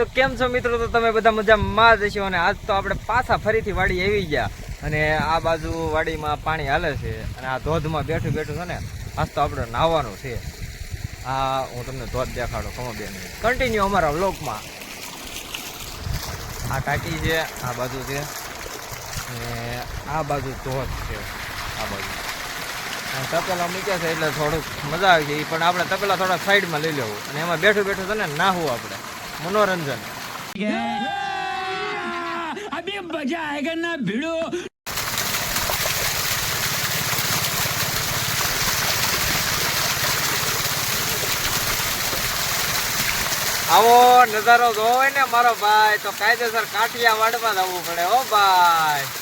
તો કેમ છો મિત્રો? તો તમે બધા મજામાં જ હશો અને આજ તો આપણે પાછા ફરીથી વાડી આવી ગયા. અને આ બાજુ વાડીમાં પાણી હાલે છે અને આ ધોધમાં બેઠું બેઠું છે ને, આજ તો આપણે નાહવાનું છે. આ હું તમને ધોધ દેખાડો ખમો બેન. કન્ટિન્યુ અમારા વ્લોગમાં આ ટાંકી છે, આ બાજુ છે, અને આ બાજુ ધોધ છે, આ બાજુ. તપેલા મૂક્યા છે એટલે થોડુંક મજા આવી છે પણ આપણે તપેલા થોડા સાઈડમાં લઈ લેવું. અને એમાં બેઠું બેઠું છે ને, નાહવું આપણે. મનોરંજન. અભી મજા આયેગા ના ભીડો આવો નજારો જોવો ને મારો ભાઈ. તો કાયદેસર કાઠિયાવાડમાં જવું પડે, હો ભાઈ.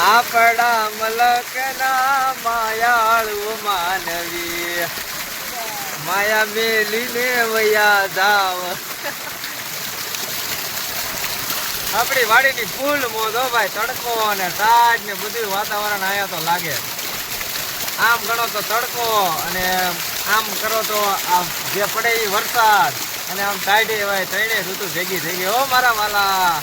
આપણા મલકના માયાળુ માનવી માયા મેલીને વયા જાવ. આપણી વાડીની ફૂલ મોધો ભાઈ, તડકો અને તાજ ને બધું વાતાવરણ આયા તો લાગે. આમ ગણો તો તડકો અને આમ કરો તો આ જે પડે એ વરસાદ. અને આમ સાઈડે હોય ત્રણેય ઋતુ ભેગી થઈ ગઈ. હો મારા વાલા.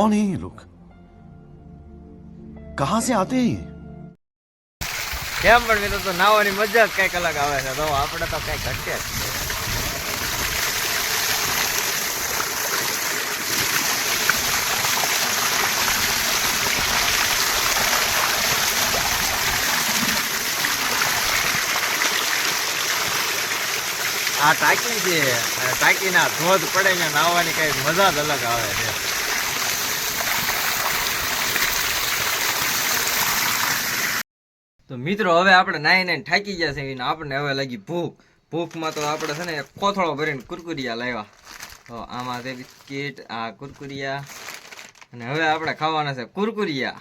कौन है ये लोग कहां से आते हैं ये કેમ પણ મિત્રો તો નાવાની મજા જ કઈક અલગ આવે છે તો આપણે તો કઈ ઘટકે જ નહીં. આ ટાંકી છે અને ટાંકીના ધોધ પડે ને નાહવાની કઈ મજા જ અલગ આવે છે તો મિત્રો, હવે આપણે નાઈ નાઈને થાકી ગયા છે અને આપણને હવે લાગી ભૂખ. ભૂખમાં તો આપણે છે ને કોથળો ભરીને કુરકુરિયા લાવ્યા. તો આમાં છે બિસ્કિટ, આ કુરકુરિયા, અને હવે આપણે ખાવાના છે કુરકુરિયા.